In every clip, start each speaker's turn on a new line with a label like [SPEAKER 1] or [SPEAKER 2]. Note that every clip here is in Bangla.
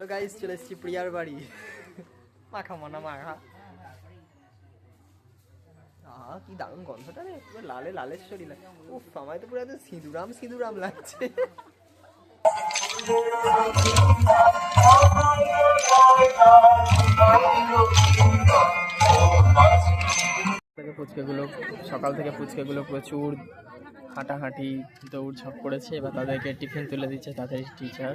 [SPEAKER 1] তো গাইস চলে এসেছি প্রিয়ার বাড়ি। মাখা মনা মাখা। আহ, কি দারুণ গন্ধটা রে, পুরো লালে লালেশ্বরী লাগে উফ, আমায় তো পুরো একদম সিঁদুরাম সিঁদুরাম লাগছে। ফুচকাগুলো, সকাল থেকে ফুচকাগুলো প্রচুর হাঁটাহাঁটি, দৌড়ঝাঁপ করেছে। এবার তাদেরকে টিফিন তুলে দিচ্ছে তাদের টিচার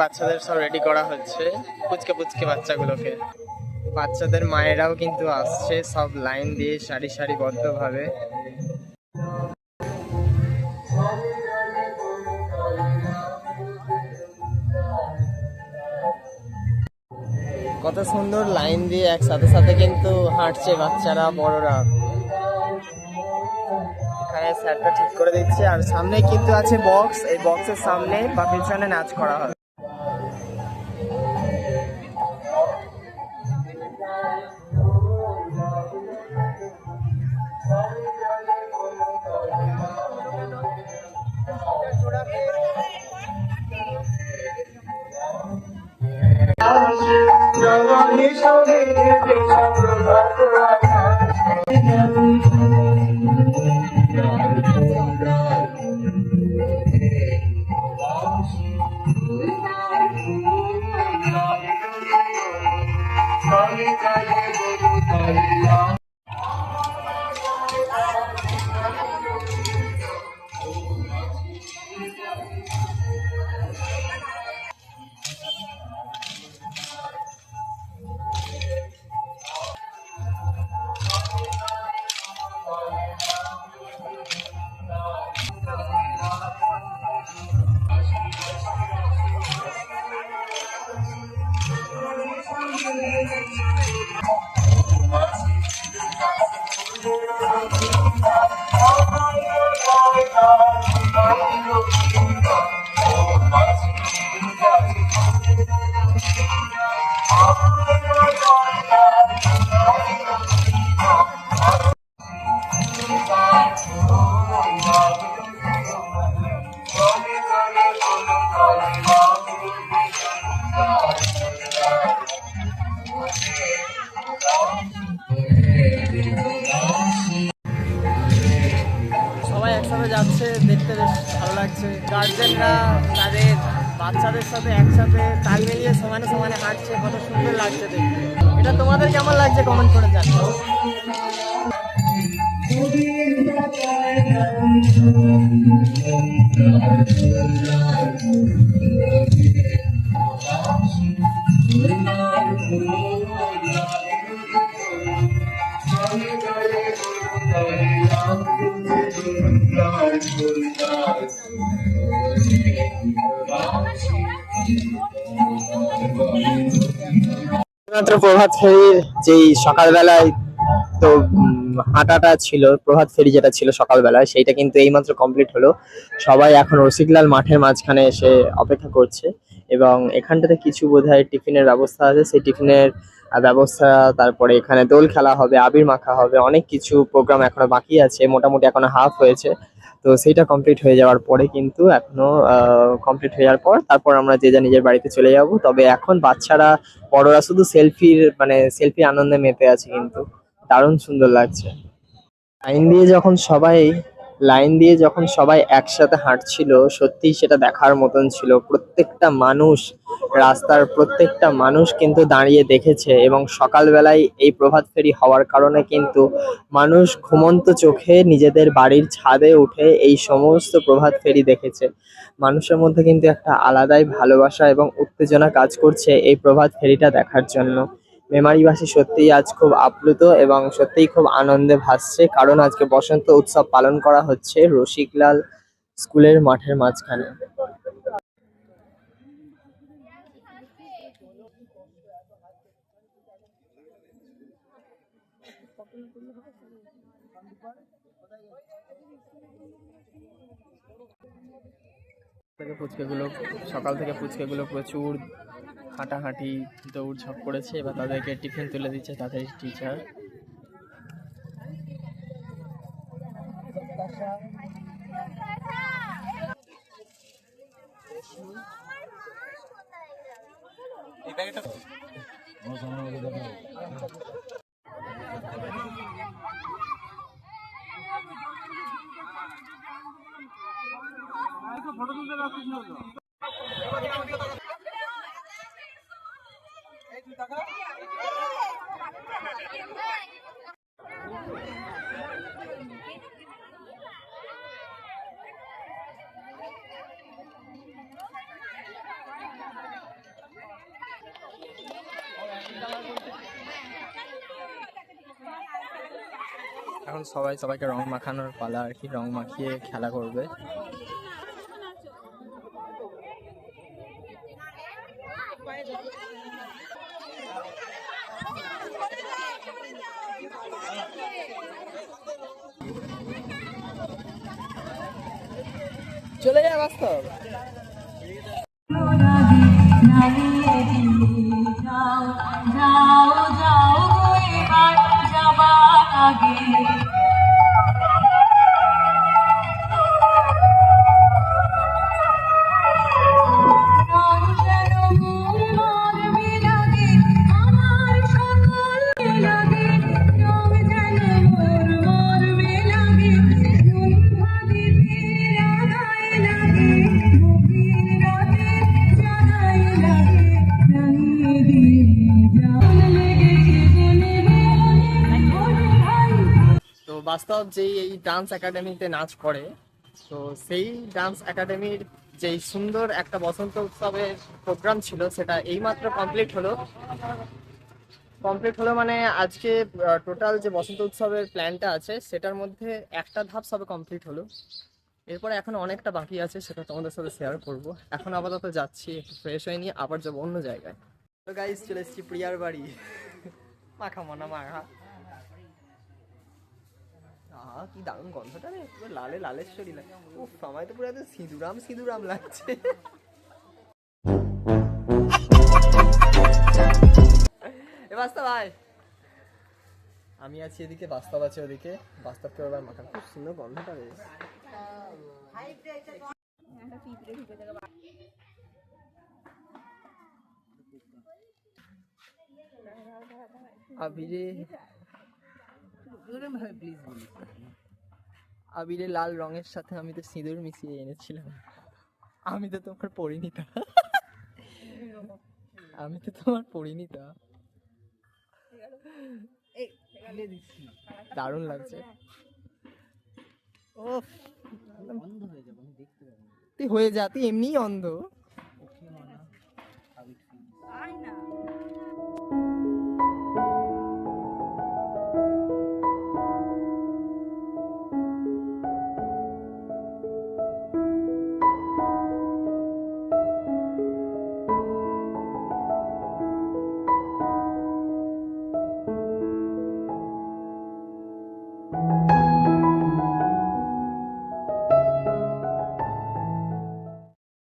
[SPEAKER 1] বাচ্চাদের সব রেডি করা হচ্ছে। পুচকে পুচকে বাচ্চাগুলোকে। বাচ্চাদের মায়েরাও কিন্তু আসছে সব লাইন দিয়ে সারি সারি সারিবদ্ধভাবে কত সুন্দর লাইন দিয়ে একসাথে সাথে কিন্তু হাঁটছে বাচ্চারা, বড়রা। এখানে স্যারটা ঠিক করে দিচ্ছে। আর সামনে কিন্তু আছে বক্স এই বক্সের সামনে বা পিছনে নাচ করা হবে oh you. সবাই একসাথে যাচ্ছে দেখতে বেশ ভালো লাগছে। গার্জেনরা তাদের বাচ্চাদের সাথে একসাথে তাল মিলিয়ে সমানে সমানে হাঁটছে, কত সুন্দর লাগছে দেখতে। এটা তোমাদের কেমন লাগছে কমেন্ট করে জানো মাত্র প্রভাত ফেরির যেই সকালবেলায় তো হাঁটাটা ছিল, প্রভাত ফেরি যেটা ছিল সকালবেলায়, সেইটা কিন্তু এইমাত্র কমপ্লিট হলো। সবাই এখন রসিকলাল মাঠের মাঝখানে এসে অপেক্ষা করছে এবং এখানটাতে কিছু বোধহয় টিফিনের ব্যবস্থা আছে। সেই টিফিনের ব্যবস্থা, তারপরে এখানে দোল খেলা হবে, আবির মাখা হবে, অনেক কিছু প্রোগ্রাম এখনও বাকি আছে। মোটামুটি এখনও হাফ হয়েছে। তো সেইটা কমপ্লিট হয়ে যাওয়ার পরে কিন্তু এখনও কমপ্লিট হয়ে যাওয়ার পর তারপর আমরা যে যা নিজের বাড়িতে চলে যাব। তবে এখন বাচ্চারা, বড়রা শুধু সেলফির মানে সেলফি আনন্দে মেতে আছে কিন্তু। দারুণ সুন্দর লাগছে। আইন দিয়ে যখন সবাই লাইন দিয়ে যখন সবাই একসাথে হাঁটছিল, সত্যিই সেটা দেখার মতন ছিল। প্রত্যেকটা মানুষ, রাস্তার প্রত্যেকটা মানুষ কিন্তু দাঁড়িয়ে দেখেছে এবং সকালবেলায় এই প্রভাত ফেরি হওয়ার কারণে কিন্তু মানুষ ঘুমন্ত চোখে নিজেদের বাড়ির ছাদে উঠে এই সমস্ত প্রভাত ফেরি দেখেছে। মানুষের মধ্যে কিন্তু একটা আলাদাই ভালোবাসা এবং উত্তেজনা কাজ করছে এই প্রভাত ফেরিটা দেখার জন্য। মেমারিবাসী সত্যিই আজ খুব আপ্লুত এবং সত্যিই খুব আনন্দে ভাসছে, কারণ আজকে বসন্ত উৎসব পালন করা হচ্ছে রসিকলাল স্কুলের মাঠের মাঝখানে। থেকে ফুচকাগুলো, সকাল থেকে ফুচকাগুলো প্রচুর হাঁটাহাঁটি দৌড়ঝাঁপ করেছে। এবার তাদেরকে টিফিন তুলে দিচ্ছে তাদের টিচার এখন সবাই সবাইকে রং মাখানোর পালা আর কি রং মাখিয়ে খেলা করবে। চলে যায় বাস্তব বাস্তব যেই এই ডান্স একাডেমিতে নাচ করে, তো সেই ডান্স একাডেমির যেই সুন্দর একটা বসন্ত উৎসবের প্রোগ্রাম ছিল, সেটা এইমাত্র কমপ্লিট হলো। কমপ্লিট হলো মানে আজকে টোটাল যে বসন্ত উৎসবের প্ল্যানটা আছে, সেটার মধ্যে একটা ধাপ সবে কমপ্লিট হলো। এরপরে এখন অনেকটা বাকি আছে, সেটা তোমাদের সাথে শেয়ার করব। এখন আপাতত যাচ্ছি, একটু ফ্রেশ হয়ে নিয়ে আবার যাব অন্য জায়গায়। তো গাইজ চলে এসেছি প্রিয়ার বাড়ি। মাখা মনা, মাখা। আহা, কি দারুণ গন্ধটা রে। পুরো লালে লালেশ্বরী লাগে উফ, আমায় তো পুরো একদম সিঁদুরাম সিঁদুরাম লাগছে। এ বাস্তব আয় আমি আছি এদিকে, বাস্তব আছে ওদিকে। বাস্তবকে এবার মাথা খুব সুন্দর গন্ধটা আবিরে লাল রঙের সাথে আমি তো সিঁদুর মিশিয়ে এনেছিলাম। আমি তো তোমার পরিণীতা। আমি তো তোমার পরিণীতা। দারুণ লাগছে। ও তুই হয়ে যা তুই এমনিই অন্ধ।